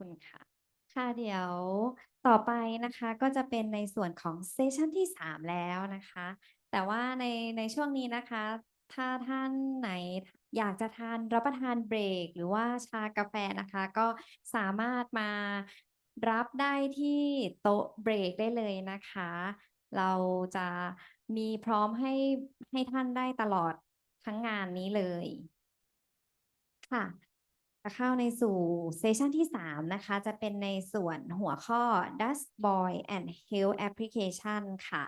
คุณค่ะ ค่ะเดี๋ยวต่อไปนะคะก็จะเป็นในส่วนของเซสชันที่ 3 แล้วนะคะ แต่ว่าในในช่วงนี้นะคะ ถ้าท่านไหนอยากจะทานรับประทานเบรก หรือว่าชากาแฟนะคะ ก็สามารถมารับได้ที่โต๊ะเบรกได้เลยนะคะ เราจะมีพร้อมให้ให้ท่านได้ตลอดทั้งงานนี้เลย ค่ะจะ เข้าในสู่เซสชันที่ 3 นะคะ จะเป็นในส่วนหัวข้อ Dust Boy and Health Application ค่ะ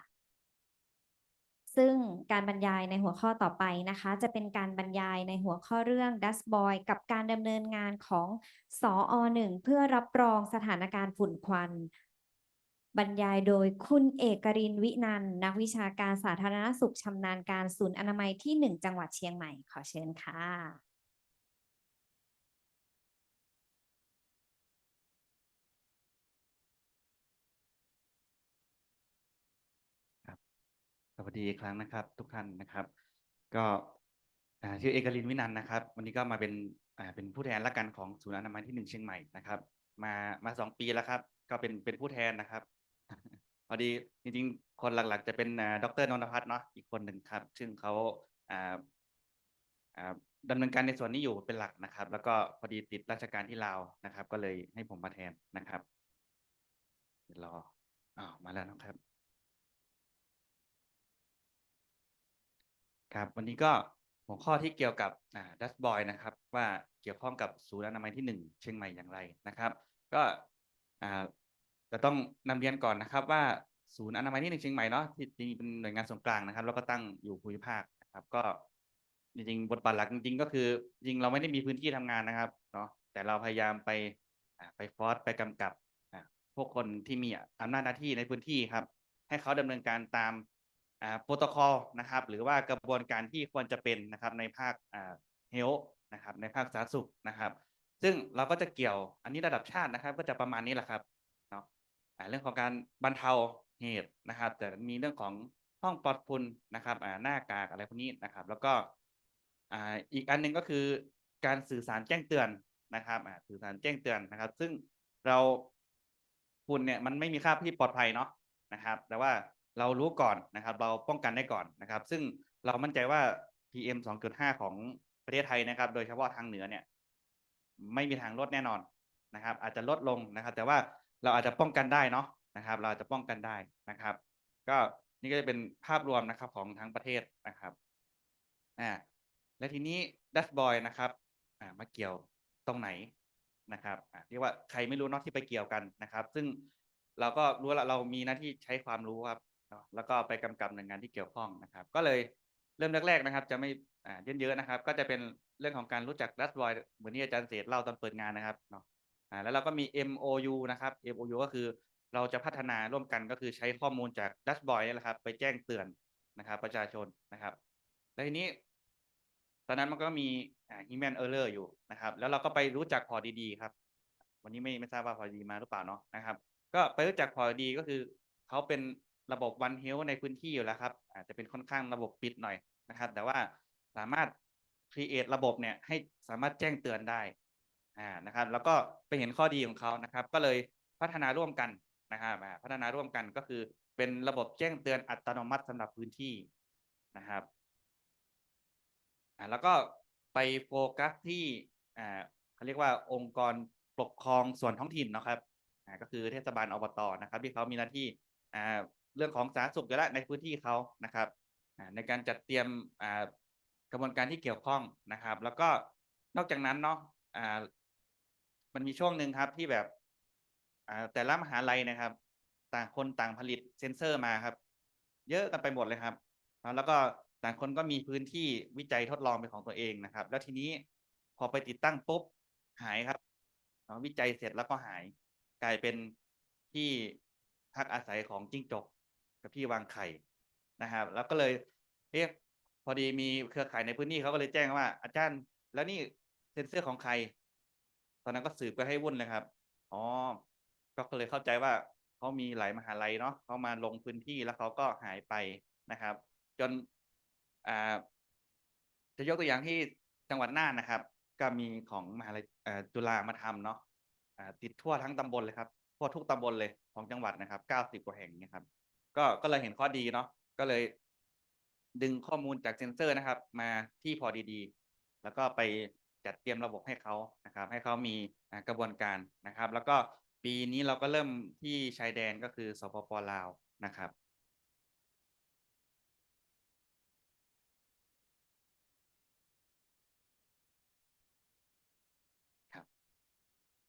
ซึ่งการบรรยายในหัวข้อต่อไปนะคะ จะเป็นการบรรยายในหัวข้อเรื่อง Dust Boy กับการดำเนินงานของสออ1เพื่อรับรองสถานการณ์ฝุ่นควัน บรรยายโดยคุณเอกรินวินันท์นักวิชาการสาธารณสุขชำนาญการศูนย์อนามัยที่ 1 จังหวัดเชียงใหม่ขอเชิญค่ะ วัสดีอีกครั้งนะครับ ทุกท่านนะครับ ก็ชื่อเอกลินวินันท์นะครับ วันนี้ก็มาเป็นเป็นผู้แทนละกันของศูนย์อนามัยที่หนึ่งเชียงใหม่นะครับ มามาสองปีแล้วครับ ก็เป็นเป็นผู้แทนนะครับพอดีจริงๆ คนหลักๆ จะเป็นอ่าดรนนทพัฒน์เนาะอีกคนหนึ่งครับ ซึ่งเขาอ่าอ่าดำเนินการในส่วนนี้อยู่เป็นหลักนะครับ แล้วก็พอดีติดราชการที่ลาวนะครับ ก็เลยให้ผมมาแทนนะครับเดี๋ยวรออ้าวมาแล้วนะครับ ครับวันนี้ก็หัวข้อที่เกี่ยวกับดัสบอยนะครับว่าเกี่ยวข้องกับศูนย์อนามัยที่หนึ่งเชียงใหม่อย่างไรนะครับ ก็จะต้องนำเรียนก่อนนะครับว่าศูนย์อนามัยที่หนึ่งเชียงใหม่เนาะที่จริงเป็นหน่วยงานส่วนกลางนะครับ แล้วก็ตั้งอยู่ภูมิภาคนะครับก็จริงๆบทบาทหลักจริง ๆ ก็คือจริงเราไม่ได้มีพื้นที่ทำงานนะครับเนาะแต่เราพยายามไปไปฟอสไปกำกับพวกคนที่มีอำนาจหน้าที่ในพื้นที่ครับ ให้เขาดำเนินการตาม โปรโตคอลนะครับหรือว่ากระบวนการที่ควรจะเป็นนะครับในภาคอ่าเฮลนะครับในภาคสาธารณสุขนะครับ ซึ่งเราก็จะเกี่ยวอันนี้ระดับชาตินะครับ ก็จะประมาณนี้แหละครับเนาะเรื่องของการบรรเทาเหตุนะครับ แต่มีเรื่องของห้องปลอดฝุ่นนะครับหน้ากากอะไรพวกนี้นะครับ แล้วก็อ่าอีกอันหนึ่งก็คือการสื่อสารแจ้งเตือนนะครับอ่าสื่อสารแจ้งเตือนนะครับ ซึ่งเราฝุ่นเนี่ยมันไม่มีค่าที่ปลอดภัยเนาะนะครับ แต่ว่า เรารู้ก่อนนะครับ เราป้องกันได้ก่อนนะครับ ซึ่งเรามั่นใจว่า PM 2.5 ของประเทศไทยนะครับ โดยเฉพาะทางเหนือเนี่ย ไม่มีทางลดแน่นอนนะครับ อาจจะลดลงนะครับ แต่ว่าเราอาจจะป้องกันได้เนาะนะครับ เราอาจจะป้องกันได้นะครับ ก็นี่ก็จะเป็นภาพรวมนะครับของทั้งประเทศนะครับอ่าและทีนี้ดัชบอยนะครับอ่ามาเกี่ยวตรงไหนนะครับอ่าเรียกว่าใครไม่รู้นาะที่ไปเกี่ยวกันนะครับ ซึ่งเราก็รู้ล้วเรามีหน้าที่ใช้ความรู้ครับ แล้วก็ไปกำกับหน่วยงานที่เกี่ยวข้องนะครับ ก็เลยเริ่มแรกๆนะครับ จะไม่อ่าเยอะๆนะครับ ก็จะเป็นเรื่องของการรู้จักดัชบอยเหมือนที่อาจารย์เศษเล่าตอนเปิดงานนะครับเนาะอ่าแล้วเราก็มี MOU นะครับ MOU ก็คือเราจะพัฒนาร่วมกันก็คือใช้ข้อมูลจากดัชบอยนี่แหละครับ ไปแจ้งเตือนนะครับ ประชาชนนะครับแล้วทีนี้ ตอนนั้นมันก็มีอ่า human error อยู่นะครับ แล้วเราก็ไปรู้จักพอดีๆครับ วันนี้ไม่ไม่ทราบว่าพอดีมาหรือเปล่าเนาะนะครับ ก็ไปรู้จักพอดีก็คือเขาเป็น ระบบ One Health ในพื้นที่อยู่แล้วครับ อาจจะเป็นค่อนข้างระบบปิดหน่อยนะครับ แต่ว่าสามารถ create ระบบเนี่ยให้สามารถแจ้งเตือนได้อ่านะครับ แล้วก็ไปเห็นข้อดีของเขานะครับ ก็เลยพัฒนาร่วมกันนะครับพัฒนาร่วมกันก็คือเป็นระบบแจ้งเตือนอัตโนมัติสำหรับพื้นที่นะครับอ่าแล้วก็ไปโฟกัสที่อ่าเขาเรียกว่าองค์กรปกครองส่วนท้องถิ่นนะครับอ่าก็คือเทศบาลอบตนะครับ ที่เขามีหน้าที่อ่า เรื่องของสาธารณสุขอยู่แล้วในพื้นที่เขานะครับในการจัดเตรียมกระบวนการที่เกี่ยวข้องนะครับ แล้วก็นอกจากนั้นเนาะมันมีช่วงหนึ่งครับที่แบบแต่ละมหาลัยนะครับ ต่างคนต่างผลิตเซ็นเซอร์มาครับ เยอะกันไปหมดเลยครับ แล้วก็ต่างคนก็มีพื้นที่วิจัยทดลองเป็นของตัวเองนะครับ แล้วทีนี้พอไปติดตั้งปุ๊บหายครับวิจัยเสร็จแล้วก็หายกลายเป็นที่พักอาศัยของจิ้งจก กับที่วางไข่นะครับ แล้วก็เลยเรียกพอดีมีเครือข่ายในพื้นที่เขาก็เลยแจ้งว่า อาจารย์ แล้วนี่เซ็นเซอร์ของใคร ตอนนั้นก็สืบไปให้วุ่นเลยครับอ๋อก็เลยเข้าใจว่าเขามีหลายมหาลัยเนาะเขามาลงพื้นที่แล้วเขาก็หายไปนะครับ จนอ่าจะยกตัวอย่างที่จังหวัดน่านนะครับ ก็มีของมหาลัยจุฬามาทำเนาะติดทั่วทั้งตำบลเลยครับทั่วทุกตำบลเลยของจังหวัดนะครับเก้าสิบกว่าแห่งเนี่ยครับ ก็ก็เลยเห็นข้อดีเนาะก็เลย ดึงข้อมูลจากเซ็นเซอร์นะครับ มาที่พอดีๆ แล้วก็ไปจัดเตรียมระบบให้เขานะครับ ให้เขามีอ่ากระบวนการนะครับ แล้วก็ปีนี้เราก็เริ่มที่ชายแดนก็คือสปปลาวนะครับ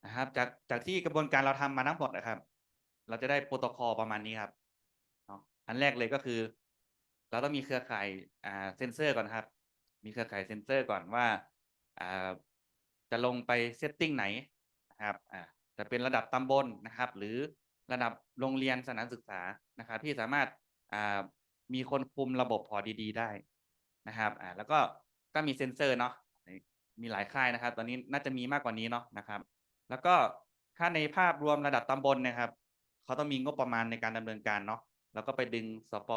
นะครับจากจากที่กระบวนการเราทำมาทั้งหมดนะครับ เราจะได้โปรโตคอลประมาณนี้ครับเนาะ อันแรกเลยก็คือ เราต้องมีเครือข่ายอ่าเซนเซอร์ก่อนครับ มีเครือข่ายเซนเซอร์ก่อนว่าอ่าจะลงไปเซตติ้งไหนนะครับอ่าจะเป็นระดับตำบลนะครับ หรือระดับโรงเรียนสถานศึกษานะครับ ที่สามารถอ่ามีคนคุมระบบพอดี ๆ ได้นะครับอ่าแล้วก็ก็มีเซนเซอร์เนาะมีหลายค่ายนะครับ ตอนนี้น่าจะมีมากกว่านี้เนาะนะครับ แล้วก็ถ้าในภาพรวมระดับตำบลนะครับเขาต้องมีงบประมาณในการดำเนินการเนาะ แล้วก็ไปดึงสป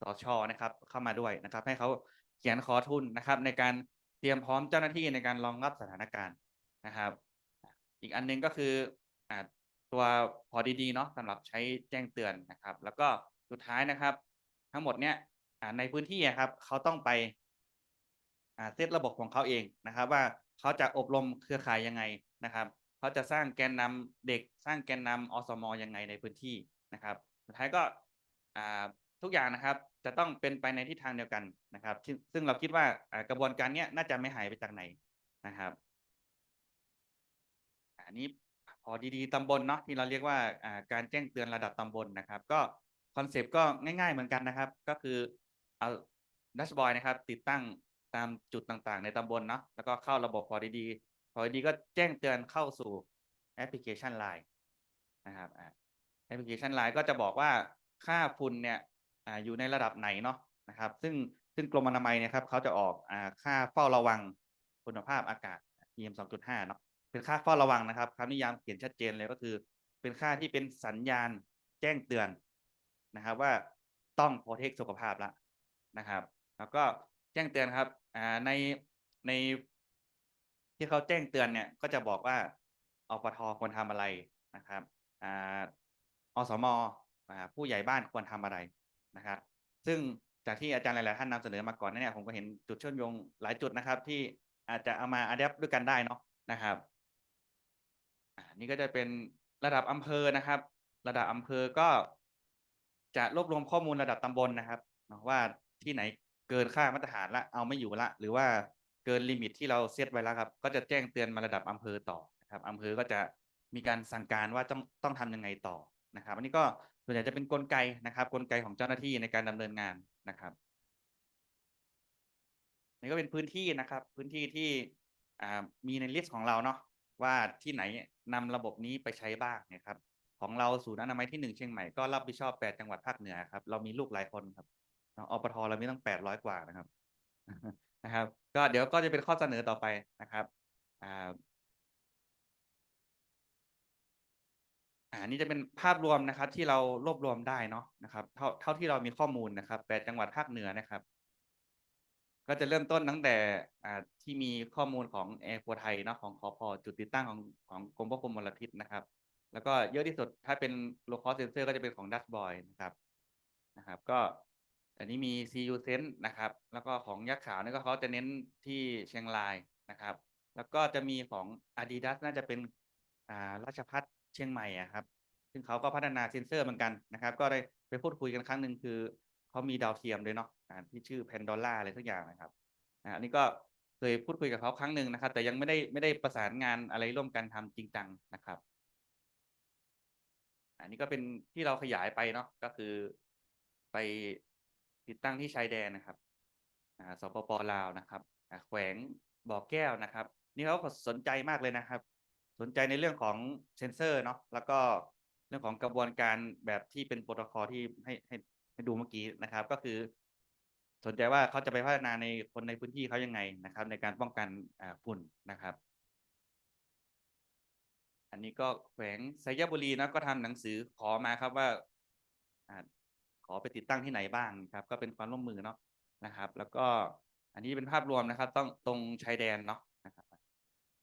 สชนะครับเข้ามาด้วยนะครับ ให้เขาเขียนขอทุนนะครับ ในการเตรียมพร้อมเจ้าหน้าที่ในการรองรับสถานการณ์นะครับ อีกอันหนึงก็คืออตัวพอดีๆเนาะสำหรับใช้แจ้งเตือนนะครับ แล้วก็สุดท้ายนะครับ ทั้งหมดเนี้ยในพื้นที่อะครับเขาต้องไปเซตระบบของเขาเองนะครับ ว่าเขาจะอบรมเครือข่ายยังไงนะครับเขาจะสร้างแกนนำเด็กสร้างแกนนำอสมอยังไงในพื้นที่นะครับ สุดท้ายก็ ทุกอย่างนะครับจะต้องเป็นไปในทิศทางเดียวกันนะครับ ซึ่งเราคิดว่ากระบวนการเนี้ยน่าจะไม่หายไปจากไหนนะครับอันนี้พอดีๆตำบลเนาะที่เราเรียกว่าการแจ้งเตือนระดับตำบลนะครับ ก็คอนเซปต์ก็ง่ายๆเหมือนกันนะครับ ก็คือเอาดัชบอยนะครับ ติดตั้งตามจุดต่างๆ ในตำบลเนาะแล้วก็เข้าระบบพอดีๆพอดีก็แจ้งเตือนเข้าสู่แอปพลิเคชัน Line นะครับแอปพลิเคชัน Line ก็จะบอกว่า ค่าฝุ่นเนี่ยออยู่ในระดับไหนเนาะนะครับ ซึ่งซึ่งกรมอนามัยเนี่ยครับเขาจะออกอค่าเฝ้าระวังคุณภาพอากาศ PM 2.5เนาะเป็นค่าเฝ้าระวังนะครับคำนิยามเขียนชัดเจนเลยก็คือ เป็นค่าที่เป็นสัญญาณแจ้งเตือนนะครับ ว่าต้องโปรเทคสุขภาพละนะครับ แล้วก็แจ้งเตือนครับในในที่เขาแจ้งเตือนเนี่ยก็จะบอกว่าอปทควรทำอะไรนะครับอ่า ผู้ใหญ่บ้านควรทำอะไรนะครับ ซึ่งจากที่อาจารย์หลาย ๆ ท่านนำเสนอมาก่อนเนี่ยผมก็เห็นจุดเชื่อมโยงหลายจุดนะครับ ที่อาจจะเอามาอัดแอปด้วยกันได้เนาะนะครับอ่านี่ก็จะเป็นระดับอำเภอนะครับ ระดับอำเภอก็จะรวบรวมข้อมูลระดับตำบลนะครับว่าที่ไหนเกินค่ามาตรฐานละเอาไม่อยู่ละ หรือว่าเกินลิมิตที่เราเซตไว้แล้วครับ ก็จะแจ้งเตือนมาระดับอำเภอต่อนะครับอำเภอก็จะมีการสั่งการว่าต้องต้องทำยังไงต่อนะครับ อันนี้ก็ ส่วนใหญ่จะเป็นกลไกนะครับ กลไกของเจ้าหน้าที่ในการดำเนินงานนะครับนี่ก็เป็นพื้นที่นะครับ พื้นที่ที่มีในลิสต์ของเราเนาะว่าที่ไหนนำระบบนี้ไปใช้บ้างนี่ยครับ ของเราศูนย์อนามัยที่หนึ่งเชียงใหม่ก็รับผิดชอบแปดจังหวัดภาคเหนือครับเรามีลูกหลายคนครับเนาะอปทเรามีตั้งแปดร้อยกว่านะครับนะครับ ก็เดี๋ยวก็จะเป็นข้อเสนอต่อไปนะครับ อ่านี่จะเป็นภาพรวมนะครับ ที่เรารวบรวมได้เนาะนะครับเท่าเท่าที่เรามีข้อมูลนะครับแปดจังหวัดภาคเหนือนะครับ ก็จะเริ่มต้นตั้งแต่อ่าที่มีข้อมูลของแอร์ o ไทยเนาะของคอพจุดติดตั้งของของกรมควบคุมมลพิษนะครับ แล้วก็เยอะที่สุดถ้าเป็น low cost sensor ก็จะเป็นของ Dust Boy นะครับนะครับ ก็อันนี้มี CU Sense นะครับ แล้วก็ของยักษ์ขาวนี่ก็เขาจะเน้นที่เชียงรายนะครับ แล้วก็จะมีของ Adidas น่าจะเป็นอ่าราชพัฒ เชียงใหม่อะครับ ซึ่งเขาก็พัฒนาเซนเซอร์เหมือนกันนะครับ ก็ได้ไปพูดคุยกันครั้งหนึ่งคือเขามีดาวเทียมด้วยเนาะที่ชื่อ Pandora อะไรสักอย่างนะครับอันนี้ก็เคยพูดคุยกับเขาครั้งหนึ่งนะครับ แต่ยังไม่ได้ไม่ได้ประสานงานอะไรร่วมกันทำจริงจังนะครับ อันนี้ก็เป็นที่เราขยายไปเนาะก็คือไปติดตั้งที่ชายแดนนะครับอ่าสปปลาวนะครับแขวงบ่อแก้วนะครับ นี่เขาสนใจมากเลยนะครับ นใจในเรื่องของเซนเซอร์เนาะแล้วก็เรื่องของกระบวนการแบบที่เป็นโปรโตคอลที่ให้ให้ให้ดูเมื่อกี้นะครับ ก็คือ สนใจว่าเขาจะไปพัฒนาในคนในพื้นที่เขายังไงนะครับ ในการป้องกันฝุ่นนะครับ อันนี้ก็แขวงไซยบุรีนะก็ทำหนังสือขอมาครับว่าอ่าขอไปติดตั้งที่ไหนบ้างครับ ก็เป็นความร่วมมือเนาะนะครับ แล้วก็อันนี้เป็นภาพรวมนะครับ ต้องตรงชายแดนเนาะนะครับ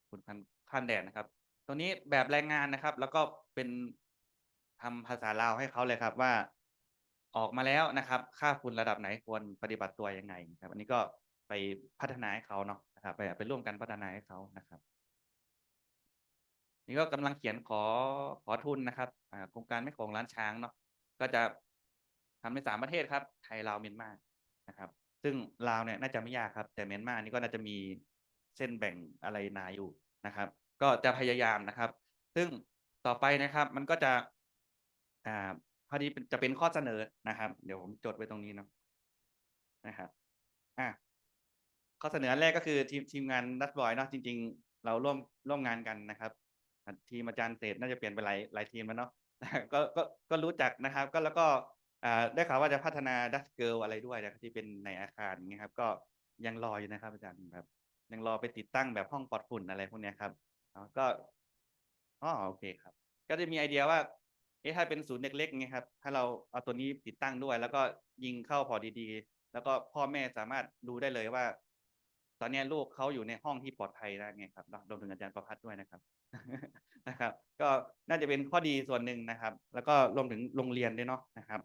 คุณพันข้ามแดนนะครับ ตัวนี้แบบแรงงานนะครับ แล้วก็เป็นทำภาษาลาวให้เขาเลยครับว่าออกมาแล้วนะครับ ค่าฝุ่นระดับไหนควรปฏิบัติตัวยังไงครับ อันนี้ก็ไปพัฒนาให้เขาเนาะนะครับ ไปไปร่วมกันพัฒนาให้เขานะครับ นี่ก็กำลังเขียนขอขอทุนนะครับโครงการไม่ของร้านช้างเนาะก็จะทำในสามประเทศครับ ไทยลาวเมียนมานะครับ ซึ่งลาวเนี่ยน่าจะไม่ยากครับ แต่เมียนมานี่ก็น่าจะมีเส้นแบ่งอะไรนาอยู่นะครับ ก็จะพยายามนะครับ ซึ่งต่อไปนะครับ มันก็จะอ่าพอดีจะเป็นข้อเสนอนะครับ เดี๋ยวผมจดไว้ตรงนี้เนาะนะครับอะข้อเสนอแรกก็คือทีมทีมงานดัตบอยเนาะจริง ๆ เราร่วมร่วมงานกันนะครับทีมอาจารย์เศษน่าจะเปลี่ยนไปหลายหลายทีมแล้วเนาะก็ก็ก็รู้จักนะครับ ก็แล้วก็อ่าได้ข่าวว่าจะพัฒนาดัตเกิลอะไรด้วยนะที่เป็นในอาคารอย่างเงี้ยครับ ก็ยังรออยู่นะครับ อาจารย์แบบยังรอไปติดตั้งแบบห้องปลอดฝุ่นอะไรพวกนี้ครับ ก็อ๋อโอเคครับ ก็จะมีไอเดียว่า เอ๊ะถ้าเป็นศูนย์เด็กเล็กเงี้ยครับ ถ้าเราเอาตัวนี้ติดตั้งด้วย แล้วก็ยิงเข้าพอดีๆ แล้วก็พ่อแม่สามารถดูได้เลยว่า ตอนนี้ลูกเขาอยู่ในห้องที่ปลอดภัยแล้วไงครับรวมถึงอาจารย์ประพัฒน์ด้วยนะครับนะครับ ก็น่าจะเป็นข้อดีส่วนหนึ่งนะครับ แล้วก็รวมถึงโรงเรียนด้วยเนาะนะครับ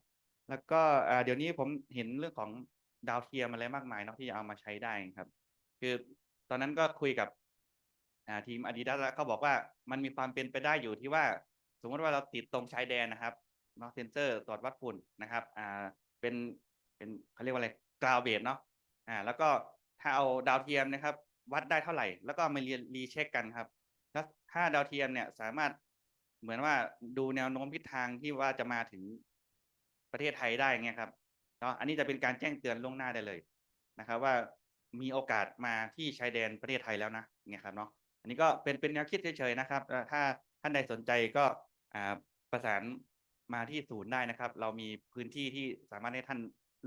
แล้วก็เดี๋ยวนี้ผมเห็นเรื่องของดาวเทียมอะไรมากมายเนาะที่จะเอามาใช้ได้ครับ คือตอนนั้นก็คุยกับ อ่าทีม Adidas แล้วเขาบอกว่ามันมีความเป็นไปได้อยู่ที่ว่า สมมติว่าเราติดตรงชายแดนนะครับเนาะเซนเซอร์ตรวจวัดฝุ่นนะครับอ่าเป็นเป็นเขาเรียกว่าอะไรกราวเบดเนาะอ่าแล้วก็ถ้าเอาดาวเทียมนะครับ วัดได้เท่าไหร่ แล้วก็มาเรียนรีเช็คกันครับแล้วถ้าดาวเทียมเนี่ยสามารถเหมือนว่าดูแนวโน้มทิศทางที่ว่าจะมาถึงประเทศไทยได้เงี้ยครับเนาะอันนี้จะเป็นการแจ้งเตือนล่วงหน้าได้เลยนะครับ ว่ามีโอกาสมาที่ชายแดนประเทศไทยแล้วนะเงี้ยครับเนาะ อันนี้ก็เป็นเป็นแนวคิดเฉยๆนะครับ ถ้าท่านใดสนใจก็ประสานมาที่ศูนย์ได้นะครับ เรามีพื้นที่ที่สามารถให้ท่าน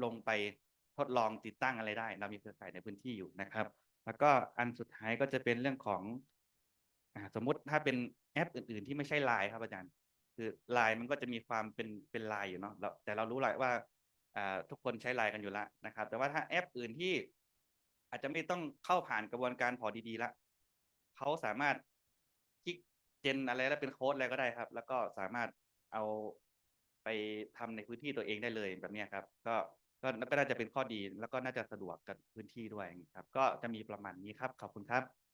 ลงไปทดลองติดตั้งอะไรได้ เรามีเครือข่ายในพื้นที่อยู่นะครับ แล้วก็อันสุดท้ายก็จะเป็นเรื่องของอสมมุติถ้าเป็นแอปอื่น ๆ ที่ไม่ใช่ไลน์ครับอาจารย์ คือไลน์มันก็จะมีความเป็นเป็นไลน์อยู่เนาะแต่เรารู้แหละว่าทุกคนใช้ไลน์กันอยู่แล้วนะครับ แต่ว่าถ้าแอปอื่นที่อาจจะไม่ต้องเข้าผ่านกระบวนการพอดีๆละ เขาสามารถคลิกเจนอะไรแล้วเป็นโค้ดอะไรก็ได้ครับ แล้วก็สามารถเอาไปทำในพื้นที่ตัวเองได้เลยแบบนี้ครับ ก็ก็ก็น่าจะเป็นข้อดีแล้วก็น่าจะสะดวกกับพื้นที่ด้วยครับ ก็จะมีประมาณนี้ครับ ขอบคุณครับ